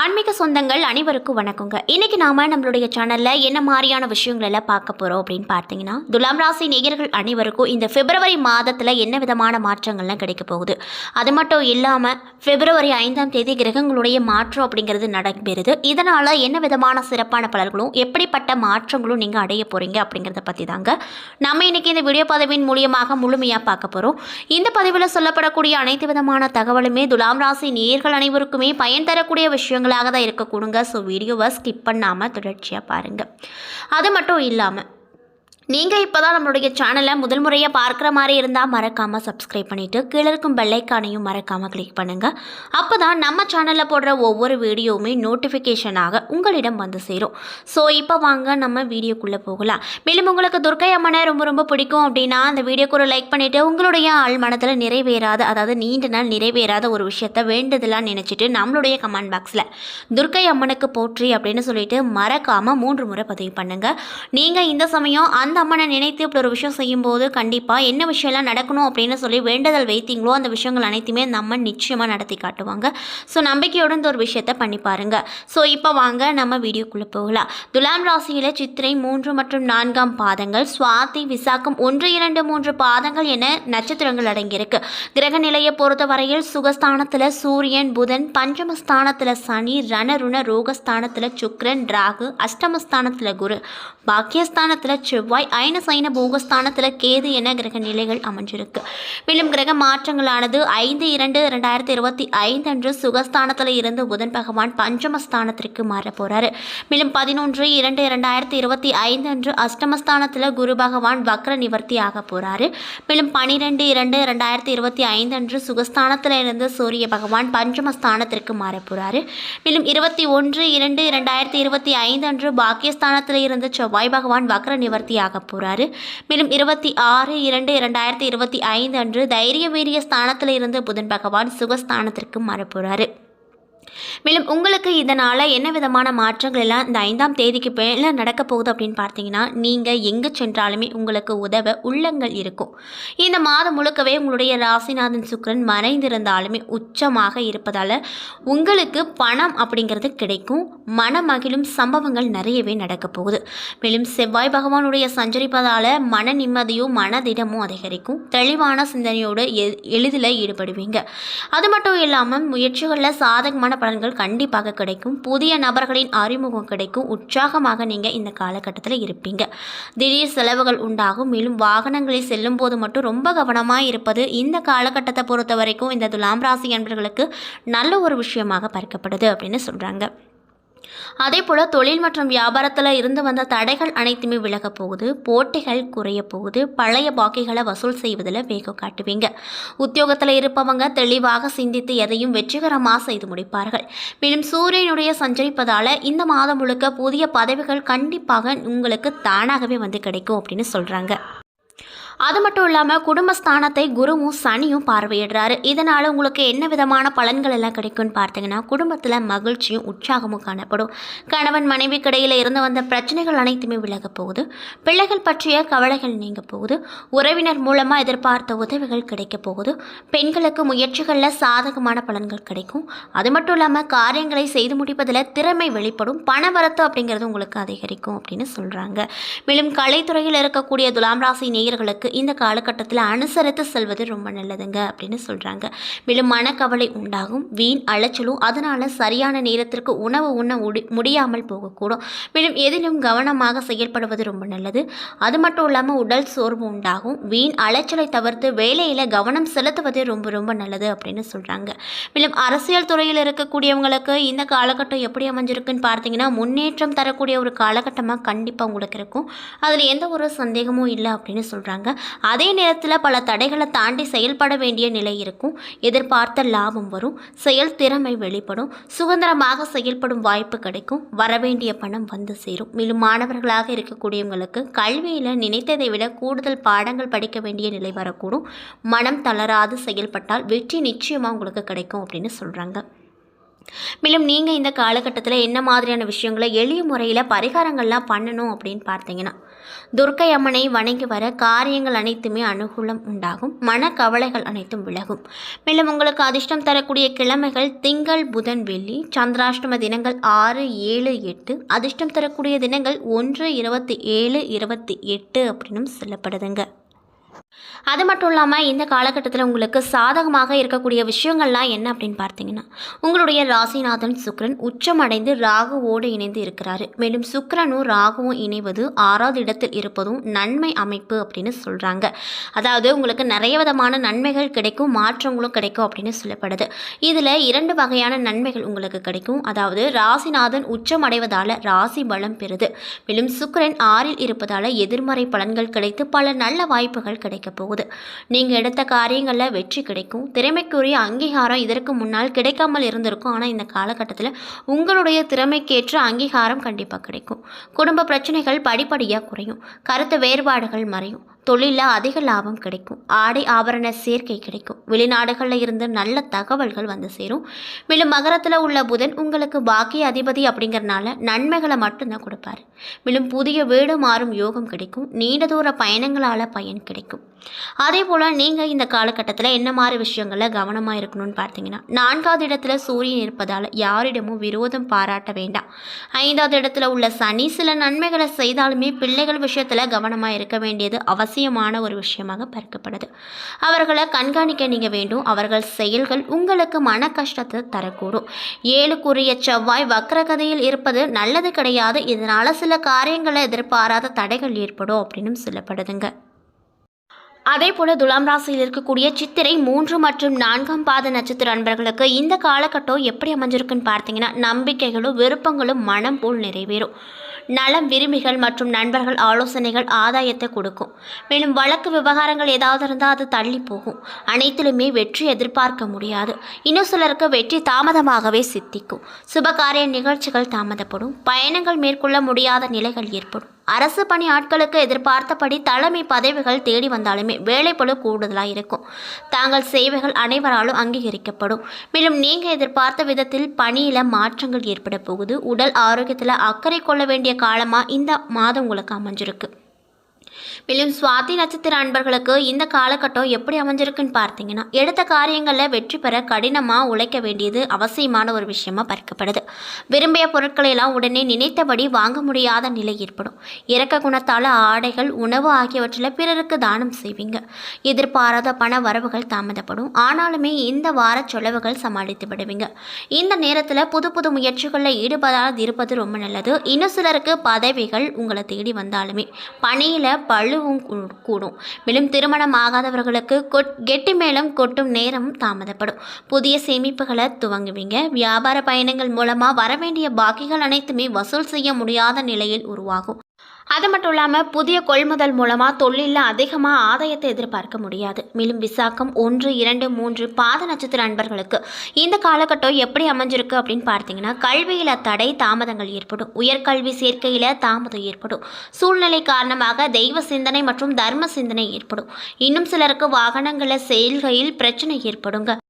ஆன்மீக சொந்தங்கள் அனைவருக்கும் வணக்கங்க. இன்னைக்கு நாம நம்மளுடைய சேனல்ல என்ன மாதிரியான விஷயங்கள் எல்லாம் பார்க்க போறோம் அப்படின்னு பார்த்தீங்கன்னா துலாம் ராசி நேயர்கள் அனைவருக்கும் இந்த பிப்ரவரி மாதத்துல என்ன விதமான மாற்றங்கள்லாம் கிடைக்க போகுது? அது மட்டும் இல்லாம பிப்ரவரி ஐந்தாம் தேதி கிரகங்களுடைய மாற்றம் அப்படிங்கிறது நடைபெறுது. இதனால என்ன விதமான சிறப்பான பலர்களும் எப்படிப்பட்ட மாற்றங்களும் நீங்க அடைய போறீங்க அப்படிங்கிறத பத்தி தாங்க நம்ம இன்னைக்கு இந்த வீடியோ பதவியின் மூலியமாக முழுமையா பார்க்க போறோம். இந்த பதிவில் சொல்லப்படக்கூடிய அனைத்து விதமான தகவலுமே துலாம் ராசி நேயர்கள் அனைவருக்குமே பயன் தரக்கூடிய விஷயங்களாக தான் இருக்க கொடுங்க ஸோ வீடியோவை ஸ்கிப் பண்ணாமல் தொடர்ச்சியாக பாருங்கள் அது மட்டும் இல்லாமல் நீங்கள் இப்போ தான் நம்மளுடைய சேனலை முதல் முறையாக பார்க்குற மாதிரி இருந்தால் மறக்காமல் சப்ஸ்கிரைப் பண்ணிவிட்டு கீழே இருக்கும் பெல்லைக்கானையும் மறக்காமல் கிளிக் பண்ணுங்கள் அப்போ தான் நம்ம சேனலில் போடுற ஒவ்வொரு வீடியோவுமே நோட்டிஃபிகேஷனாக உங்களிடம் வந்து சேரும். ஸோ இப்போ வாங்க நம்ம வீடியோக்குள்ளே போகலாம். மேலும் உங்களுக்கு துர்க்கை அம்மனை ரொம்ப ரொம்ப பிடிக்கும் அப்படின்னா அந்த வீடியோக்கு ஒரு லைக் பண்ணிவிட்டு உங்களுடைய ஆள் மனத்தில் நிறைவேறாத அதாவது நீண்ட நாள் நிறைவேறாத ஒரு விஷயத்த வேண்டுதலாக நினச்சிட்டு நம்மளுடைய கமெண்ட் பாக்ஸில் துர்க்கை அம்மனுக்கு போற்றி அப்படின்னு சொல்லிட்டு மறக்காமல் மூன்று முறை பதிவு பண்ணுங்கள் நீங்கள் இந்த சமயம் அந்த அம்மனை நினைத்து இப்படி ஒரு விஷயம் செய்யும்போது கண்டிப்பாக என்ன விஷயம்லாம் நடக்கணும் அப்படின்னு சொல்லி வேண்டுதல் வைத்தீங்களோ அந்த விஷயங்கள் அனைத்துமே அந்த அம்மன் நிச்சயமாக நடத்தி காட்டுவாங்க. ஸோ நம்பிக்கையோட இந்த ஒரு விஷயத்தை பண்ணி பாருங்க. ஸோ இப்போ வாங்க நம்ம வீடியோக்குள்ளே போகலாம். துலாம் ராசியில் சித்திரை மூன்று மற்றும் நான்காம் பாதங்கள் சுவாதி விசாக்கம் ஒன்று இரண்டு மூன்று பாதங்கள் என நட்சத்திரங்கள் அடங்கியிருக்கு. கிரக நிலையை பொறுத்தவரையில் சுகஸ்தானத்தில் சூரியன் புதன் பஞ்சமஸ்தானத்தில் சனி ரணருண ரோகஸ்தானத்தில் சுக்ரன் ராகு அஷ்டமஸ்தானத்தில் குரு பாக்கியஸ்தானத்தில் செவ்வாய் ஐன சைன போகஸ்தானத்தில் கேது என கிரக நிலைகள் அமைஞ்சிருக்கு. மேலும் கிரக மாற்றங்களானது ஐந்து இரண்டு ரெண்டாயிரத்தி இருபத்தி ஐந்து அன்று சுகஸ்தானத்தில் இருந்து புதன் பகவான் பஞ்சமஸ்தானத்திற்கு மாற போறாரு. மேலும் பதினொன்று இரண்டு இரண்டாயிரத்தி இருபத்தி ஐந்து அன்று அஷ்டமஸ்தானத்தில் குரு பகவான் வக்ர நிவர்த்தி ஆக போறாரு. மேலும் பனிரெண்டு இரண்டு ரெண்டாயிரத்தி இருபத்தி ஐந்து அன்று சுகஸ்தானத்தில் இருந்து சூரிய பகவான் பஞ்சமஸ்தானத்திற்கு மாற போறாரு. மேலும் இருபத்தி ஒன்று இரண்டு இரண்டாயிரத்தி இருபத்தி ஐந்து அன்று பாக்கியஸ்தானத்தில் இருந்து செவ்வாய் பகவான் வக்ர நிவர்த்தியாக ஆக போறாரு. மேலும் இருபத்தி ஆறு இரண்டு இரண்டாயிரத்தி இருபத்தி ஐந்து அன்று தைரிய வீரிய ஸ்தானத்தில் இருந்து புதன் பகவான் சுகஸ்தானத்திற்கு மாற மேலும் உங்களுக்கு இதனால் என்ன விதமான மாற்றங்கள் எல்லாம் இந்த ஐந்தாம் தேதிக்கு மேலே நடக்க போகுது அப்படின்னு பார்த்தீங்கன்னா நீங்கள் எங்கே சென்றாலுமே உங்களுக்கு உதவ உள்ளங்கள் இருக்கும். இந்த மாதம் முழுக்கவே உங்களுடைய ராசிநாதன் சுக்கிரன் மறைந்திருந்தாலுமே உச்சமாக இருப்பதால் உங்களுக்கு பணம் அப்படிங்கிறது கிடைக்கும். மனமகிழும் சம்பவங்கள் நிறையவே நடக்க போகுது. மேலும் செவ்வாய் பகவானுடைய சஞ்சரிப்பதால் மன நிம்மதியும் மனதிடமும் அதிகரிக்கும். தெளிவான சிந்தனையோடு எ- எளிதில் ஈடுபடுவீங்க. அது மட்டும் இல்லாமல் முயற்சிகளில் சாதகமான பலன்கள் கண்டிப்பாக கிடைக்கும். புதிய நபர்களின் அறிமுகம் கிடைக்கும். உற்சாகமாக நீங்கள் இந்த காலகட்டத்தில் இருப்பீங்க. திடீர் செலவுகள் உண்டாகும். மேலும் வாகனங்களில் செல்லும் போது மட்டும் ரொம்ப கவனமாக இருப்பது இந்த காலகட்டத்தை பொறுத்த வரைக்கும் இந்த துலாம் ராசி என்பர்களுக்கு நல்ல ஒரு விஷயமாக பார்க்கப்படுது அப்படின்னு சொல்கிறாங்க அதே போல் தொழில் மற்றும் வியாபாரத்தில் இருந்து வந்த தடைகள் அனைத்துமே விலக போகுது. போட்டிகள் குறைய போகுது. பழைய பாக்கிகளை வசூல் செய்வதில் வேகம் காட்டுவீங்க. உத்தியோகத்தில் இருப்பவங்க தெளிவாக சிந்தித்து எதையும் வெற்றிகரமாக செய்து முடிப்பார்கள். மேலும் சூரியனுடைய சஞ்சரிப்பதால் இந்த மாதம் முழுக்க புதிய பதவிகள் கண்டிப்பாக உங்களுக்கு தானாகவே வந்து கிடைக்கும் அப்படின்னு சொல்கிறாங்க அது மட்டும் இல்லாமல் குடும்பஸ்தானத்தை குருவும் சனியும் பார்வையிடுறாரு. இதனால் உங்களுக்கு என்ன விதமான பலன்கள் எல்லாம் கிடைக்கும்னு பார்த்தீங்கன்னா குடும்பத்தில் மகிழ்ச்சியும் உற்சாகமும் காணப்படும். கணவன் மனைவி கிடையில இருந்து வந்த பிரச்சனைகள் அனைத்துமே விலக போகுது. பிள்ளைகள் பற்றிய கவலைகள் நீங்க போகுது. உறவினர் மூலமாக எதிர்பார்த்த உதவிகள் கிடைக்க போகுது. பெண்களுக்கு முயற்சிகளில் சாதகமான பலன்கள் கிடைக்கும். அது மட்டும் இல்லாமல் காரியங்களை செய்து முடிப்பதில் திறமை வெளிப்படும். பணவரத்து அப்படிங்கிறது உங்களுக்கு அதிகரிக்கும் அப்படின்னு சொல்கிறாங்க மேலும் கலைத்துறையில் இருக்கக்கூடிய துலாம் ராசி நேயர்களுக்கு இந்த காலகட்டத்தில் அனுசரித்து செல்வது ரொம்ப நல்லதுங்க அப்படின்னு சொல்கிறாங்க மேலும் மனக்கவலை உண்டாகும் வீண் அலைச்சலும் அதனால் சரியான நேரத்திற்கு உணவு உண்ண முடி முடியாமல் போகக்கூடும். மேலும் எதிலும் கவனமாக செயல்படுவது ரொம்ப நல்லது. அது மட்டும் இல்லாமல் உடல் சோர்வு உண்டாகும் வீண் அலைச்சலை தவிர்த்து வேலையில் கவனம் செலுத்துவது ரொம்ப ரொம்ப நல்லது அப்படின்னு சொல்கிறாங்க மேலும் அரசியல் துறையில் இருக்கக்கூடியவங்களுக்கு இந்த காலகட்டம் எப்படி அமைஞ்சிருக்குன்னு பார்த்தீங்கன்னா முன்னேற்றம் தரக்கூடிய ஒரு காலகட்டமாக கண்டிப்பாக உங்களுக்கு இருக்கும். அதில் எந்த ஒரு சந்தேகமும் இல்லை அப்படின்னு சொல்கிறாங்க அதே நேரத்தில் பல தடைகளை தாண்டி செயல்பட வேண்டிய நிலை இருக்கும். எதிர்பார்த்த லாபம் வரும். செயல் திறமை வெளிப்படும். சுதந்திரமாக செயல்படும் வாய்ப்பு கிடைக்கும். வரவேண்டிய பணம் வந்து சேரும். மேலும் மாணவர்களாக இருக்கக்கூடியவங்களுக்கு கல்வியில் நினைத்ததை விட கூடுதல் பாடங்கள் படிக்க வேண்டிய நிலை வரக்கூடும். மனம் தளராது செயல்பட்டால் வெற்றி நிச்சயமாக உங்களுக்கு கிடைக்கும் அப்படின்னு சொல்கிறாங்க மேலும் நீங்கள் இந்த காலகட்டத்தில் என்ன மாதிரியான விஷயங்களை எளிய முறையில் பரிகாரங்கள்லாம் பண்ணணும் அப்படின்னு பார்த்தீங்கன்னா துர்க்கை அம்மனை வணங்கி வர காரியங்கள் அனைத்துமே அனுகூலம் உண்டாகும். மனக்கவலைகள் அனைத்தும் விலகும். மேலும் உங்களுக்கு அதிர்ஷ்டம் தரக்கூடிய கிழமைகள் திங்கள் புதன் வெள்ளி சந்திராஷ்டம தினங்கள் ஆறு ஏழு எட்டு. அதிர்ஷ்டம் தரக்கூடிய தினங்கள் ஒன்று இருபத்தி ஏழு இருபத்தி எட்டு அப்படின்னும் சொல்லப்படுதுங்க. அது மட்டும் இல்லாமல் இந்த காலகட்டத்தில் உங்களுக்கு சாதகமாக இருக்கக்கூடிய விஷயங்கள்லாம் என்ன அப்படின்னு பார்த்தீங்கன்னா உங்களுடைய ராசிநாதன் சுக்ரன் உச்சம் அடைந்து ராகுவோடு இணைந்து இருக்கிறாரு. மேலும் சுக்ரனும் ராகுவும் இணைவது ஆறாவது இடத்தில் இருப்பதும் நன்மை அமைப்பு அப்படின்னு சொல்கிறாங்க அதாவது உங்களுக்கு நிறைய விதமான நன்மைகள் கிடைக்கும் மாற்றங்களும் கிடைக்கும் அப்படின்னு சொல்லப்படுது. இதில் இரண்டு வகையான நன்மைகள் உங்களுக்கு கிடைக்கும். அதாவது ராசிநாதன் உச்சம் அடைவதால் ராசி பலம் பெறுது. மேலும் சுக்ரன் ஆறில் இருப்பதால் எதிர்மறை பலன்கள் கிடைத்து பல நல்ல வாய்ப்புகள் கிடைக்கும். கிடைக்க போகுது. நீங்கள் எடுத்த காரியங்களில் வெற்றி கிடைக்கும். திறமைக்குரிய அங்கீகாரம் இதற்கு முன்னால் கிடைக்காமல் இருந்திருக்கும். ஆனால் இந்த காலகட்டத்தில் உங்களுடைய திறமைக்கேற்ற அங்கீகாரம் கண்டிப்பாக கிடைக்கும். குடும்ப பிரச்சனைகள் படிப்படியாக குறையும். கருத்து வேறுபாடுகள் மறையும். தொழிலில் அதிக லாபம் கிடைக்கும். ஆடை ஆபரண சேர்க்கை கிடைக்கும். வெளிநாடுகளில் இருந்து நல்ல தகவல்கள் வந்து சேரும். மேலும் மகரத்தில் உள்ள புதன் உங்களுக்கு பாக்கிய அதிபதி அப்படிங்கிறனால நன்மைகளை மட்டும்தான் கொடுப்பாரு. மேலும் புதிய வீடு மாறும் யோகம் கிடைக்கும். நீண்ட தூர பயணங்களால் பயன் கிடைக்கும். அதே போல் நீங்கள் இந்த காலகட்டத்தில் என்ன மாதிரி விஷயங்களில் கவனமாக இருக்கணும்னு பார்த்தீங்கன்னா நான்காவது இடத்துல சூரியன் இருப்பதால் யாரிடமும் விரோதம் பாராட்ட வேண்டாம். ஐந்தாவது இடத்துல உள்ள சனி சில நன்மைகளை செய்தாலுமே பிள்ளைகள் விஷயத்தில் கவனமாக இருக்க வேண்டியது அவசியம். அவசியமான ஒரு விஷயமாக பார்க்கப்படுது. அவர்களை கண்காணிக்க நீங்கள் வேண்டும். அவர்கள் செயல்கள் உங்களுக்கு மன கஷ்டத்தை தரக்கூடும். ஏழுக்குரிய செவ்வாய் வக்ரகதையில் இருப்பது நல்லது கிடையாது. இதனால் சில காரியங்களை எதிர்பாராத தடைகள் ஏற்படும் அப்படின்னு சொல்லப்படுதுங்க. அதே போல துலாம் ராசியில் இருக்கக்கூடிய சித்திரை மூன்று மற்றும் நான்காம் பாத நட்சத்திர அன்பர்களுக்கு இந்த காலகட்டம் எப்படி அமைஞ்சிருக்குன்னு பார்த்தீங்கன்னா நம்பிக்கைகளும் விருப்பங்களும் மனம் போல் நிறைவேறும். நலம் விரும்பிகள் மற்றும் நண்பர்கள் ஆலோசனைகள் ஆதாயத்தை கொடுக்கும். மேலும் வழக்கு விவகாரங்கள் ஏதாவது இருந்தால் அது தள்ளி போகும். அனைத்திலுமே வெற்றி எதிர்பார்க்க முடியாது. இன்னும் சிலருக்கு வெற்றி தாமதமாகவே சித்திக்கும். சுபகாரிய நிகழ்ச்சிகள் தாமதப்படும். பயணங்கள் மேற்கொள்ள முடியாத நிலைகள் ஏற்படும். அரசு பணி ஆட்களுக்கு எதிர்பார்த்தபடி தலைமை பதவிகள் தேடி வந்தாலுமே வேலைப்பளு கூடுதலாக இருக்கும். தாங்கள் சேவைகள் அனைவராலும் அங்கீகரிக்கப்படும். மேலும் நீங்கள் எதிர்பார்த்த விதத்தில் பணியில் மாற்றங்கள் ஏற்பட போகுது. உடல் ஆரோக்கியத்தில் அக்கறை கொள்ள வேண்டிய காலமாக இந்த மாதம் உங்களுக்கு அமைஞ்சிருக்கு. மேலும் சுவாதி நட்சத்திர அன்பர்களுக்கு இந்த காலகட்டம் எப்படி அமைஞ்சிருக்குன்னு பார்த்தீங்கன்னா எடுத்த காரியங்களில் வெற்றி பெற கடினமாக உழைக்க வேண்டியது அவசியமான ஒரு விஷயமா பார்க்கப்படுது. விரும்பிய பொருட்களை எல்லாம் உடனே நினைத்தபடி வாங்க முடியாத நிலை ஏற்படும். இறக்க குணத்தால் ஆடைகள் உணவு ஆகியவற்றில் பிறருக்கு தானம் செய்வீங்க. எதிர்பாராத பண வரவுகள் தாமதப்படும். ஆனாலுமே இந்த வார செலவுகள் சமாளித்து விடுவீங்க. இந்த நேரத்தில் புது புது முயற்சிகளில் ஈடுபடாது இருப்பது ரொம்ப நல்லது. இன்னும் சிலருக்கு பதவிகள் உங்களை தேடி வந்தாலுமே பணியில் பழுவும் கூ- கூடும். மேலும் திருமணம் ஆகாதவர்களுக்கு கொட் கெட்டி மேலும் கொட்டும் நேரம் தாமதப்படும். புதிய சேமிப்புகளை துவங்குவீங்க. வியாபார பயணங்கள் மூலமாக வரவேண்டிய பாக்கிகள் அனைத்துமே வசூல் செய்ய முடியாத நிலையில் உருவாகும். அது மட்டும் இல்லாமல் புதிய கொள்முதல் மூலமாக தொழிலில் அதிகமாக ஆதாயத்தை எதிர்பார்க்க முடியாது. மேலும் விசாக்கம் ஒன்று இரண்டு மூன்று பாத நட்சத்திர அன்பர்களுக்கு இந்த காலகட்டம் எப்படி அமைஞ்சிருக்கு அப்படின்னு பார்த்தீங்கன்னா கல்வியில் தடை தாமதங்கள் ஏற்படும். உயர்கல்வி சேர்க்கையில் தாமதம் ஏற்படும். சூழ்நிலை காரணமாக தெய்வ சிந்தனை மற்றும் தர்ம சிந்தனை ஏற்படும். இன்னும் சிலருக்கு வாகனங்களில் செயல்கையில் பிரச்சனை ஏற்படுங்க.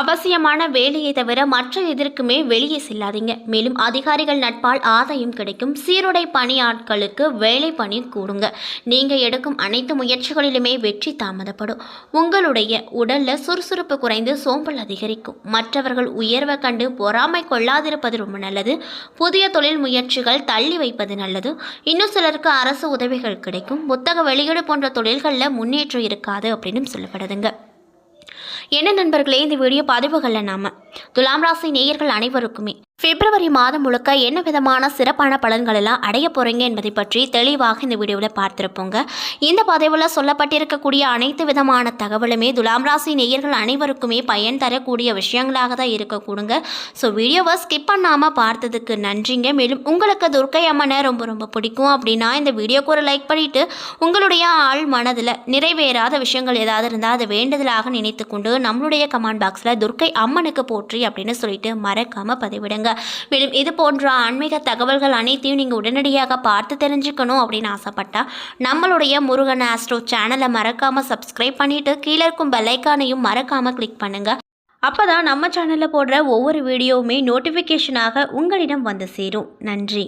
அவசியமான வேலையை தவிர மற்ற எதற்குமே வெளியே செல்லாதீங்க. மேலும் அதிகாரிகள் நட்பால் ஆதாயம் கிடைக்கும். சீருடை பணியாட்களுக்கு வேலை பணி கூடுங்க. நீங்க எடுக்கும் அனைத்து முயற்சிகளிலுமே வெற்றி தாமதப்படும். உங்களுடைய உடல்ல சுறுசுறுப்பு குறைந்து சோம்பல் அதிகரிக்கும். மற்றவர்கள் உயர்வை கண்டு பொறாமை கொள்ளாதிருப்பது ரொம்ப நல்லது. புதிய தொழில் முயற்சிகள் தள்ளி வைப்பது நல்லது. இன்னும் சிலருக்கு அரசு உதவிகள் கிடைக்கும். புத்தக வெளியீடு போன்ற தொழில்களில் முன்னேற்றம் இருக்காது அப்படின்னு சொல்லப்படுதுங்க. என்ன நண்பர்களே இந்த வீடியோ பதிவுகளில் நாம. துலாம் ராசி நேயர்கள் அனைவருக்குமே பிப்ரவரி மாதம் முழுக்க என்ன விதமான சிறப்பான பலன்கள் எல்லாம் அடைய போகிறீங்க என்பதை பற்றி தெளிவாக இந்த வீடியோவில் பார்த்துருப்போங்க. இந்த பதவியில் சொல்லப்பட்டிருக்கக்கூடிய அனைத்து விதமான தகவலுமே துலாம் ராசி நேயர்கள் அனைவருக்குமே பயன் தரக்கூடிய விஷயங்களாக தான் இருக்கக்கூடுங்க. ஸோ வீடியோவை ஸ்கிப் பண்ணாமல் பார்த்ததுக்கு நன்றிங்க. மேலும் உங்களுக்கு துர்க்கை அம்மனை ரொம்ப ரொம்ப பிடிக்கும் அப்படின்னா இந்த வீடியோக்கு ஒரு லைக் பண்ணிவிட்டு உங்களுடைய ஆள் மனதில் நிறைவேறாத விஷயங்கள் ஏதாவது இருந்தால் அதை வேண்டுதலாக நினைத்து கொண்டு நம்மளுடைய கமெண்ட் பாக்ஸில் துர்க்கை அம்மனுக்கு போற்றி அப்படின்னு சொல்லிட்டு மறக்காமல் பதிவிடுங்க. மேலும் இது போன்ற ஆன்மீக தகவல்கள் அனைத்தையும் நீங்கள் உடனடியாக பார்த்து தெரிஞ்சுக்கணும் அப்படின்னு ஆசைப்பட்டா நம்மளுடைய முருகன் ஆஸ்ட்ரோ சேனலை மறக்காமல் சப்ஸ்கிரைப் பண்ணிட்டு கீழே இருக்கும் பெல்லைக்கானையும் மறக்காமல் கிளிக் பண்ணுங்க. அப்போ தான் நம்ம சேனலில் போடுற ஒவ்வொரு வீடியோவுமே நோட்டிஃபிகேஷனாக உங்களிடம் வந்து சேரும். நன்றி.